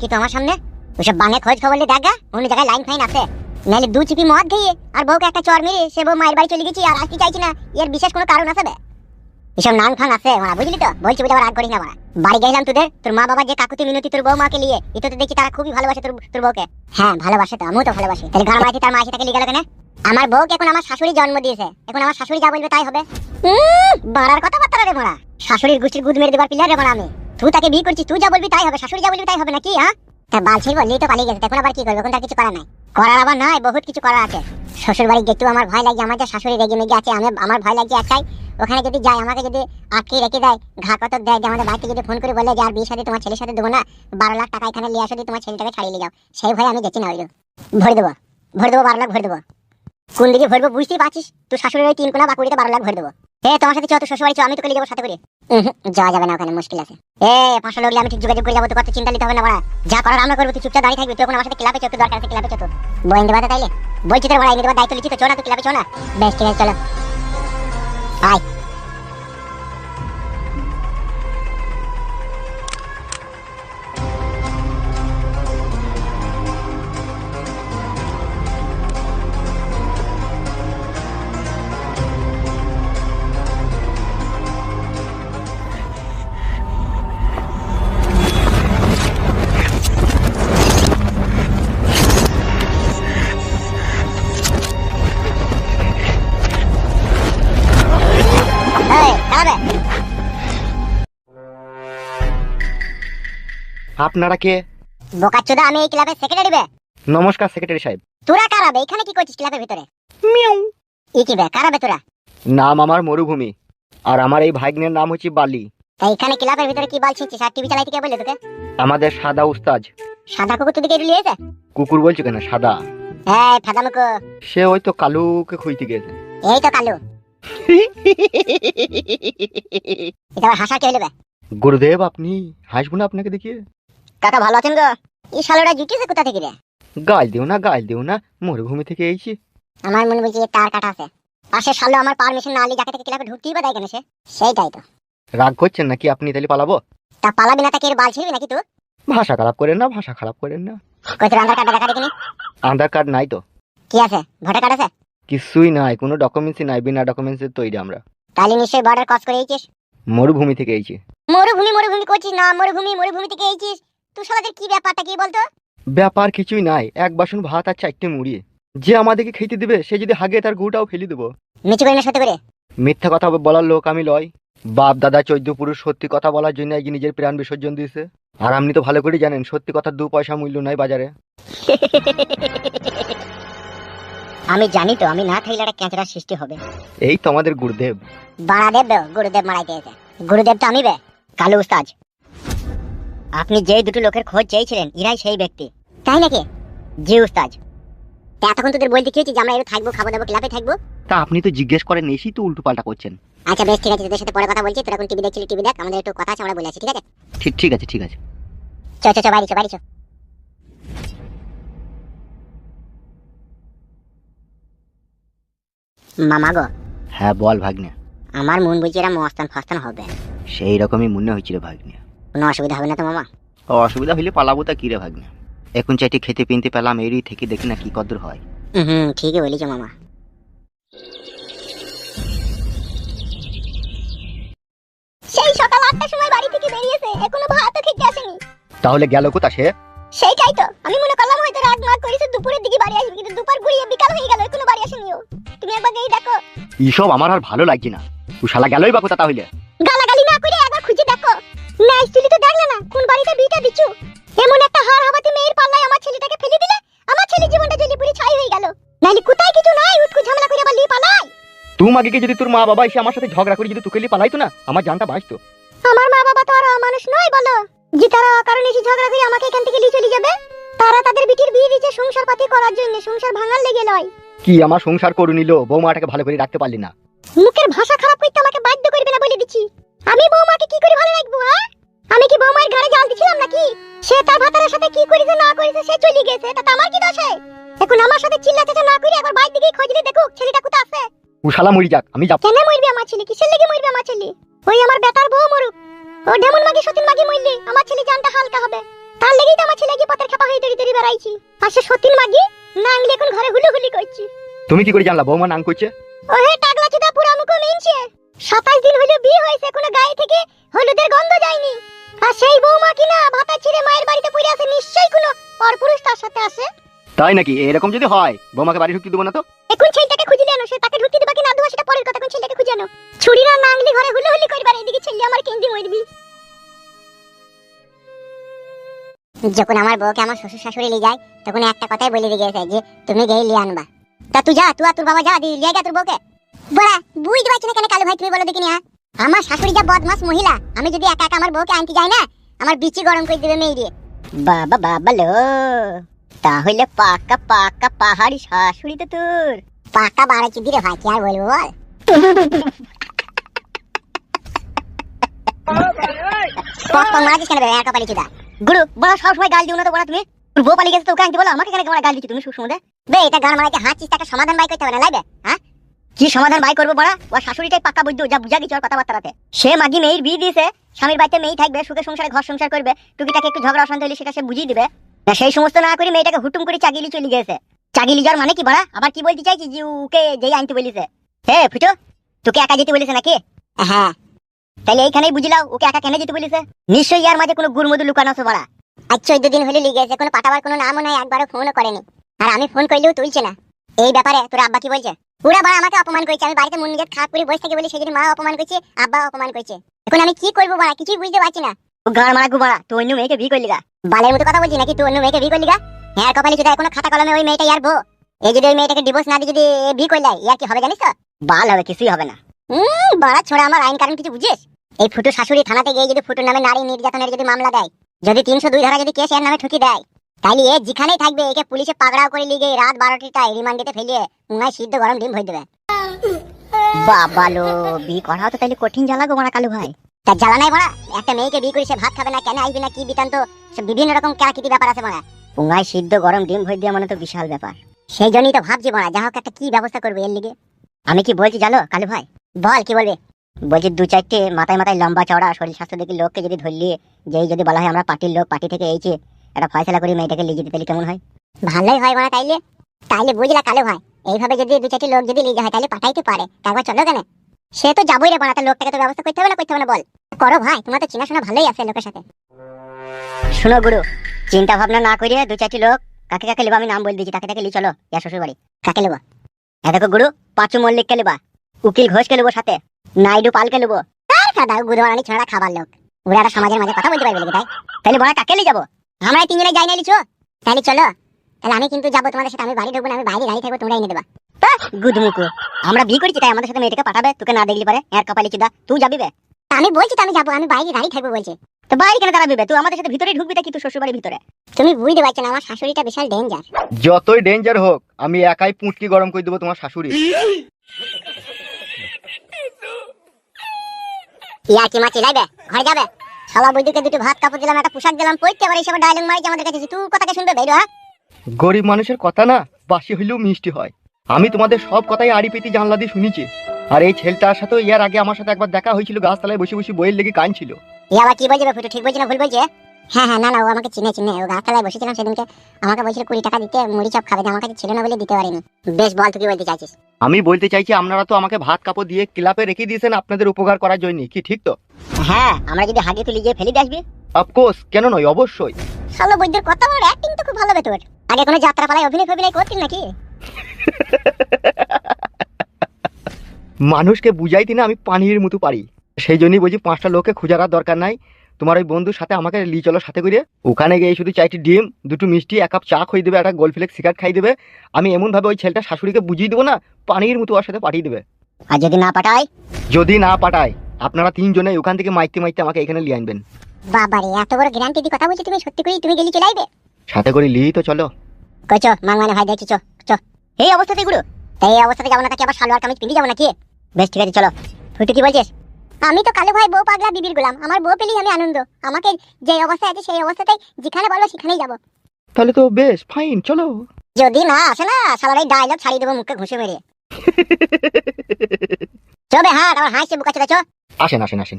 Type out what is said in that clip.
কি তো আমার সামনে? ওসব বানে খোঁজ খবর নিয়ে দেখা, অন্য জায়গায় লাইন ফাইন আছে। নাহলে দু চিপি মদ খেয়ে আর বউকে একটা চর মেরে সে বউ মায়ের বাড়ি চলে গেছি আর আসতে চাইছি না। এর বিশেষ কোনো কারণ আছে এসব নাং ফাং আছে মারা বুঝলি তো? বলছি বুঝে রাগ করিস না মারা বাড়ি গেলাম তোদের, তোর মা বাবা যে কাকুতি মিনতি তোর বউ মাকে নিয়ে এতো তো দেখি তারা খুবই ভালোবাসে তোর তোর বউকে। হ্যাঁ ভালোবাসে তো, আমিও তো ভালোবাসি। তাহলে ঘর মাঝে তার মা এসে তাকে গেল কেন? আমার বউকে এখন আমার শাশুড়ি জন্ম দিয়েছে। এখন আমার শাশুড়ি যা বলবে তাই হবে। বাড়ার কথা বার্তা রে মোড়া শাশুড়ির গুষ্টির গুদ মেরে দেবার পিলার রে মোড়া আমি। তুই তাকে বিয়ে করছিস, তুই যা বলবি তাই হবে, শাশুড়ি যা বলবি তাই হবে নাকি হ্যাঁ তা বালছির বললেই তো পালিয়ে গেছে এখন আবার কি করবে, এখন তার কিছু করার নাই। করার আবার নয় বহুত কিছু করার আছে। শ্বশুর বাড়ি যেহেতু আমার ভয় লাগছে, আমার যে শাশুড়ি রেগে মেগে আছে, আমি আমার ভয় লাগছে একটাই ওখানে যদি যাই আমাকে যদি আটকে রেখে দেয়, ঘা কত দেয়, যে আমাদের বাড়িতে যদি ফোন করে বলে যে, আর বিয়ের সাথে তোমার ছেলের সাথে দেবো না, বারো লাখ টাকা এখানে নিয়ে আসো তোমার ছেলেটাকে ছাড়িয়ে যাও। সেই ভয়ে আমি যাচ্ছি না ওইরকম ভরে দেবো ভরে দেবো বারো লাখ, ভরে দেবো। কোন দিকে ভরবো বুঝতেই পারছিস? তুই শাশুড়ির ওই তিন কোনা বাকুড়িতে বারো লাখ ভরে দেবো। এ তোমার সাথে চ তো শ্বশুর বাড়ি চ, আমি তোকে নিয়ে যাব সাথে করে। যাওয়া যাবে না ওখানে মুশকিল আছে। এ পাঁচশো লোক আমি ঠিক যোগাযোগ করে যাব তো কত চিন্তা নিতে হবে না বড়া। যা করার আমরা করব তুই চুপচাপ দাঁড়িয়ে থাকবি তুই এখন আমার সাথে ক্লাবে চো তুই দরকার আছে ক্লাবে চো তো বইন দেবা তাইলে? বলছি তোর বড়া এনে দেবার দায়িত্ব লিখি তো চো না তুই ক্লাবে চো না। বেশ ঠিক আছে চলো। আয়। আপনারা কে? বোকাচ্চোদা আমি এই ক্লাবের সেক্রেটারি বে। নমস্কার সেক্রেটারি সাহেব। তোরা কারা কারাবে এখানে কি করছিস ক্লাবের ভিতরে? মিউ ই কি বে? কারাবে তোরা? নাম আমার মরুভূমি আর আমার এই ভাগ্নের নাম হচ্ছে বালি। তাই এখানে ক্লাবের ভিতরে কি বলছিস আর টিভি চালাইতে কে বললে তোকে? আমাদের সাদা উস্তাজ সাদা কুকুর তোদেরকে এটু লিয়েছে কুকুর বলছো কেন? সাদা। হ্যাঁ ফাদামুকো সে ওই তো কালুকে খুঁজতে গেছে এই তো কালু। এটা হাসা কে হইলে বে? গুরুদেব আপনি হাসবো না আপনাকে দেখিয়ে? কাকা ভালো আছেন গো? এই শালোরা জুটিছে কোথা থেকে রে? গাল দিও না গাল দিও না মরুভূমি থেকে এইছি আমার মনে বলছে তার কাটা আছে। পাশে শালো আমার পারমিশন না আলি যাকে থেকে ক্লাবে ঢুকতেই বা দেয় কেন সে সেইটাই তো। রাগ করছেন নাকি আপনি তাহলে পালাবো? তা পালাবি না তাকে এর বাল ছিড়বি নাকি তুই ভাষা খারাপ করেন না ভাষা খারাপ করেন না। কই তোর আধার কার্ডটা দেখা দেখিনি আধার কার্ড নাই তো। কি আছে? ভোটার কার্ড আছে? কিছুই নাই কোনো ডকুমেন্টসই নাই বিনা ডকুমেন্টসের তৈরি আমরা। তাহলে নিশ্চয়ই বর্ডার ক্রস করে এইছিস মরুভূমি থেকে এইছি মরুভূমি মরুভূমি করছিস না? মরুভূমি মরুভূমি থেকে এইছিস তুই শালাদের কি ব্যাপারটা কি বলতো? ব্যাপার কিছুই নাই এক বাসন ভাত আর চারটে মুড়ি। যে আমাদেরকে খেতে দিবে সে যদি হাগে তার গুটাও ফেলে দেবো। মিচু করে না সত্যি করে। মিথ্যা কথা বলার লোক আমি লয় বাপ দাদা চৈদ্দ পুরুষ সত্যি কথা বলার জন্য আজকে নিজের প্রাণ বিসর্জন দিয়েছে। আর আপনি তো ভালো করে জানেন সত্যি কথার দু পয়সা মূল্য নাই বাজারে। আমি জানি তো আমি না থাকলে একটা ক্যাঁচড়ার সৃষ্টি হবে। এই তো আমাদের গুরুদেব। বাড়াদেব গুরুদেব মারাইতে এসে গুরুদেব তো আমি বে। কালু উস্তাজ আপনি যেই দুটো লোকের খোঁজ চেয়েছিলেন ইরাই সেই ব্যক্তি। তাই নাকি? জি উস্তাজ তা এতক্ষণ তোদের বলতে খেয়েছি যে আমরা একটু থাকব খাব দাবো ক্লাবে থাকব? তা আপনি তো জিজ্ঞেস করেন এসেই তো উল্টো পাল্টা করছেন। আচ্ছা বেশ ঠিক আছে তোদের সাথে পরে কথা বলছি তোরা এখন টিভি দেখছিলি টিভি দেখ আমাদের একটু কথা আছে আমরা বলে আছি ঠিক আছে? ঠিক ঠিক আছে ঠিক আছে। চ চ চ বাড়ি চ বাড়ি চ মামা গো। হ্যাঁ বল ভাগ্নে। আমার মন বুঝি এরা মস্তান ফাস্তান হবে। সেই রকমই মনে হয়েছিল ভাগ্নে। কোনো অসুবিধা হবে না তো মামা? অসুবিধা হইলে পালাবো তা কি রে ভাগ্নে? এখন চাইটি খেতে পিনতে পেলাম এরই থেকে দেখি না কি কদর হয়। হুম ঠিকই বলেছ মামা। সেই সকাল আটটার সময় বাড়ি থেকে বেরিয়েছে এখনও ভাতও খেতে আসেনি। তাহলে গেল কোথা সে? সেইটাই তো আমি মনে করলাম হয়তো রাগ মাগ করেছে দুপুরের দিকে বাড়ি আসবে কিন্তু দুপুর ঘুরিয়ে বিকাল হয়ে গেল এখনও বাড়ি আসেনি ও তুমি একবার গিয়ে দেখো। এইসব আমার আর ভালো লাগছে না। তুই শালা গেলই বা কোথা তাহলে? না স্টিলি তো দেখলে না কোন বাড়িতে বিটা দিচ্ছু এমন একটা হার হাবাতে মেয়ের পাল্লায় আমার ছেলেটাকে ফেলে দিলে আমার ছেলে জীবনটা জ্বলি পুরি ছাই হয়ে গেল। নাইলে কোথায় কিছু নাই উঠকু ঝামেলা করে আবার লিয়ে পালাই? তুই মাগে যদি তোর মা বাবা এসে আমার সাথে ঝগড়া করে যদি তুকে লিয়ে পালাইতো না আমার জানটা বাঁচতো। আমার মা বাবা তো আর মানুষ নয় বলো। যে তারা অকারণে এসে ঝগড়া করে আমাকে এখান থেকে নিয়ে চলে যাবে তারা তাদের বিটির বিয়ে দিচ্ছে সংসার পাতি করার জন্য সংসার ভাঙার লেগে নয় কি আমার সংসার করে নিল বৌমাটাকে ভালো করে রাখতে পারলি না। মুখের ভাষা খারাপ করতে আমাকে বাধ্য করবে না বলে দিচ্ছি। আমি বৌমাকে কি নাকি সে তার ভাতারের সাথে কি করেছে না করেছে সে চলে গেছে। তাতে আমার কি দোষ এখন আমার সাথে চিল্লা চাচা না করে একবার বাইরে দিকে খোঁজ দিয়ে দেখুক ছেলেটা কোথা আছে। ও শালা মরি যাক আমি যাব। কেন মরবে আমার ছেলে? কিসের লেগে মরবে আমার ছেলে? ওই আমার বেটার বউ মরুক। ও ডেমন মাগি সতীন মাগি মরলে আমার ছেলে জানটা হালকা হবে। তার লেগেই তো আমার ছেলে কি পথের খাপা হয়ে তৈরি তৈরি বেড়াইছি। আর সে সতীন মাগি নাংলি এখন ঘরে হুলুহুলি করছি। তুমি কি করে জানলা বৌমা নাং করছে? ও হে টাকলা চুদা পুরা মুখো মিনছে সাতাশ দিন হইলে বিয়ে হয়েছে কোনো গায়ে থেকে হলুদের গন্ধ যায়নি। আর সেই বৌমা কিনা ভাতা ছিঁড়ে মায়ের বাড়িতে পড়ে আছে নিশ্চয়ই কোনো পরপুরুষ তার সাথে আছে। তাই নাকি? এরকম যদি হয় বৌমাকে বাড়ি ঢুকতে দেবো না তো? এখন ছেলেটাকে খুঁজে আনো সে তাকে ঢুকতে দিবা কি না দেবা সেটা পরের কথা এখন ছেলেটাকে খুঁজে আনো। ছুরিরা নাংলি ঘরে হুলুহুলি করবার এদিকে ছেলে আমার কেন্দ্রে মরবি যখন আমার বউকে আমার শ্বশুর শাশুড়ি নিয়ে যায় তখন একটা কথাই বলে দিয়ে গেছে যে তুমি গেই লিয়ে আনবা। তা তুই যা তুই আর তোর বাবা যা দিয়ে গা তোর বউকে। বড়া বুঝতে পারছি না কেন কালু ভাই তুমি বলো দেখিনি হ্যাঁ আমার শাশুড়ি যা বদমাস মহিলা আমি যদি একা একা আমার বউকে আনতে যাই না আমার বিচি গরম করে দেবে মেয়ে বাবা বাবা লো। তাহলে পাকা পাকা পাহাড়ি শাশুড়ি তো তোর। পাকা বাড়াচ্ছি দিরে ভাই কি আর বলব বল? পক পক মারাছিস কেন একা পালি চুদা? গুরু বড় সব সময় গাল দিও না তো বড় তুমি। তোর বউ পালিয়ে গেছে তো আনতে বলো আমাকে কেন গাল দিচ্ছি? তুমি সুসমুদে বে এটা গান মারাইতে হাঁচিস একটা সমাধান বাই করতে হবে না লাইবে হ্যাঁ? কি সমাধান বাই করব বড়া? ও শাশুড়িটাই পাক্কা বুঝতো যা বুঝা গেছে ওর কথাবার্তাতে সে মাগি মেয়ের বিয়ে দিয়েছে স্বামীর বাড়িতে মেয়ে থাকবে সুখে সংসারে ঘর সংসার করবে টুকিটাকে একটু ঝগড়া অশান্তি হলে সেটা সে বুঝিয়ে দিবে। না সেই সমস্ত না করে মেয়েটাকে হুটুম করে চাগিলি চলে গেছে চাগিলি যাওয়ার মানে কি বড়া? আবার কি বলতে চাইছি যে ওকে যেই আনতে বলিছে? হে ফুটো তোকে একা যেতে বলেছে নাকি? হ্যাঁ তাহলে এইখানেই বুঝলাও ওকে একা কেন যেতে বলেছে? নিশ্চয়ই ইয়ার মাঝে কোনো গুড়মধু লুকানো আছে বড়া। আজ চোদ্দ দিন হলে লিগে গেছে কোনো পাঠাবার কোনো নামও নাই একবারও ফোনও করেনি। আর আমি ফোন করলেও তুলছে না। এই ব্যাপারে তোর আব্বা কি বলছে? পুরা বড় আমাকে অপমান করেছে। আমি বাড়িতে মন নিজের করে বসে থাকি বলে সেদিন মা অপমান করছে, আব্বা অপমান করছে। এখন আমি কি করব বড়া? কিছুই বুঝতে পারছি না। গান মারা গুবাড়া অন্য মেয়েকে বালের মতো কথা বলছি নাকি? অন্য মেয়েকে হ্যাঁ কপালে যদি খাতা কলমে ওই মেয়েটা ইয়ার বউ এই যদি ওই মেয়েটাকে ডিভোর্স না দিয়ে যদি বিয়ে করলে ইয়ার কি হবে জানিস তো? বাল হবে, কিছুই হবে না। হুম বড়া ছোড়া, আমার আইন কারণ কিছু বুঝিস? এই ফুটু শাশুড়ি থানাতে গিয়ে যদি ফুটুর নামে নারী নির্যাতনের যদি মামলা দেয়, যদি তিনশো দুই ধারা যদি কেস এর নামে ঠুকি দেয় তাইলে এ যেখানেই থাকবে, একে পুলিশে পাকড়াও করে লিগে রাত বারোটিটায় রিমান্ডেতে ফেলিয়ে উঙায় সিদ্ধ গরম ডিম ভরে দেবে। বাবালো বিয়ে করাও তো তাইলে কঠিন জ্বালা গো মারা কালু ভাই। তা জ্বালা নাই বড়া একটা মেয়েকে বিয়ে করে সে ভাত খাবে না, কেন আসবে না, কি বিতান্ত? সে বিভিন্ন রকম কেরাকিতি ব্যাপার আছে বড়া উঙায় সিদ্ধ গরম ডিম ভরে দেওয়া মানে তো বিশাল ব্যাপার। সেই জন্যই তো ভাবছি বড়া যা হোক একটা কি ব্যবস্থা করবে এর লিগে? আমি কি বলছি জানো কালু ভাই? বল, কি বলবে? বলছি দু চারটে মাথায় মাথায় লম্বা চড়া শরীর স্বাস্থ্য দেখি লোককে যদি ধরলি যেই যদি বলা হয় আমরা পার্টির লোক, পার্টি থেকে এইছে একটা ফয়সলা করি, মেয়েটাকে লিয়ে যেতে তাহলে কেমন হয়? ভালোই হয় মানে তাইলে। তাইলে বুঝলা কালো ভাই এইভাবে যদি দু চারটি লোক যদি লিয়ে হয় তাহলে পাঠাইতে পারে। একবার চলো কেন? সে তো যাবোই রে বানাতে লোকটাকে তো ব্যবস্থা করতে হবে না, করতে হবে না, বল। করো ভাই, তোমার তো চেনাশোনা ভালোই আছে লোকের সাথে। শুনো গুরু চিন্তা ভাবনা না করিয়ে দু চারটি লোক কাকে কাকে লেবা আমি নাম বলে দিচ্ছি, তাকে তাকে লিয়ে চলো, ইয়া শ্বশুর বাড়ি কাকে লেবো? এ দেখো গুরু, পাঁচু মল্লিককে লেবা, উকিল ঘোষকে লেবো সাথে, নাইডু পালকে লেবো। তার সাদা গুরু আনি ছেড়া খাবার লোক। ওরা একটা সমাজের মাঝে কথা বলতে পারবে তাই? তাহলে বড় কাকে লিয়ে যাব? আমরা তিনজনে যাই না লিচো। তাহলে চলো। তাহলে আমি কিন্তু যাব তোমাদের সাথে আমি বাড়ি ঢুকবো না আমি বাইরে গাড়ি থাকব তোমরা এনে দেবা। তো গুদমুকু আমরা বিয়ে করেছি তাই আমাদের সাথে মেয়েটাকে পাঠাবে তোকে না দেখলি পারে। এর কপালে চিদা তুই যাবি বে? আমি বলছি তো আমি যাব আমি বাইরে গাড়ি থাকব বলছি। তো বাইরে কেন দাঁড়াবি বে? তুই আমাদের সাথে ভিতরে ঢুকবি কি তোর শ্বশুর বাড়ির ভিতরে? তুমি বুঝতে পারছ না আমার শাশুড়িটা বিশাল ডেঞ্জার যতই ডেঞ্জার হোক আমি একাই পুঁটকি গরম করে দেবো তোমার শাশুড়ি। ইয়া কি মাছি লাইবে ঘরে যাবে? শালা বৈদ্যুকে দুটো ভাত কাপড় দিলাম একটা পোশাক দিলাম ডায়লগ মারি আমাদের কাছে তুই কথাকে শুনবে বেরো হ্যাঁ? গরিব মানুষের কথা না বাসি হইলেও মিষ্টি হয়। আমি তোমাদের সব কথাই আড়ি পেতি জানলা দিয়ে শুনেছি। আর এই ছেলেটার সাথে ইয়ার আগে আমার সাথে একবার দেখা হয়েছিল গাছতলায় বসে বসে বইয়ের লেগে কাঁদছিল। ছিল আবার কি বলছে ফুটু ঠিক বলছে না ভুল বলছে? হ্যাঁ হ্যাঁ না না ও আমাকে চিনে চিনে। ও গাছতলায় বসেছিলাম সেদিনকে। আমাকে বলছিল কুড়ি টাকা দিতে মুড়ি চপ খাবে। আমার কাছে ছিল না বলে দিতে পারিনি। বেশ বল তুই বলতে চাইছিস? আমি বলতে চাইছি আপনারা তো আমাকে ভাত কাপড় দিয়ে ক্লাবে রেখে দিয়েছেন আপনাদের উপকার করার জন্য কি ঠিক তো? হ্যাঁ আমরা যদি হাগে তুলি গিয়ে ফেলে দিয়ে আসবি। অফকোর্স কেন নয় অবশ্যই। শালো বৈদ্যুর কথা বড় অ্যাক্টিং তো খুব ভালো বে তোর। আগে কোনো যাত্রা পালায় অভিনয় অভিনয় করতিস নাকি? মানুষকে বুঝাইতে না আমি পানির মতো পারি। সেই জন্যই বলছি পাঁচটা লোককে খোঁজার দরকার নাই। তোমার ওই বন্ধুর সাথে আমাকে লি চলো সাথে করে। ওখানে গিয়ে শুধু চারটি ডিম দুটো মিষ্টি এক কাপ চা খাই দেবে একটা গোলফ্লেক্স সিগারেট খাই দেবে। আমি এমনভাবে ওই ছেলেটা শাশুড়িকে বুঝিয়ে দেবো না পানির মতো ওর সাথে পাঠিয়ে দেবে। আর যদি না পাঠায়? যদি না পাঠায় আপনারা তিনজনে ওখান থেকে মাইতে মাইতে আমাকে এখানে নিয়ে আনবেন। বাবারে এত বড় গ্যারান্টি দিয়ে কথা বলছি তুমি? সত্যি করে তুমি গেলি চলে আইবে? সাথে করে লি তো চলো। কইছো মাংমানে ভাই দেখছি চো চো। এই অবস্থাতে তাই এই অবস্থাতে যাব না তাকে আবার সালোয়ার কামিজ পিন্ধে যাব নাকি? বেশ ঠিক আছে চলো। ফুটু কি বলছিস? আমি তো কালো ভাই বউ পাগলা বিবির গোলাম। আমার বউ পেলেই আমি আনন্দ। আমাকে যে অবস্থায় আছে সেই অবস্থাতেই যেখানে বলব সেখানেই যাব। তাহলে তো বেশ ফাইন চলো। যদি না আসে না শালার এই ডায়লগ ছাড়িয়ে দেবো মুখে ঘুষে মেরে চবে হ্যাঁ আমার হাসছে বুকা চলে আসেন আসেন আসেন।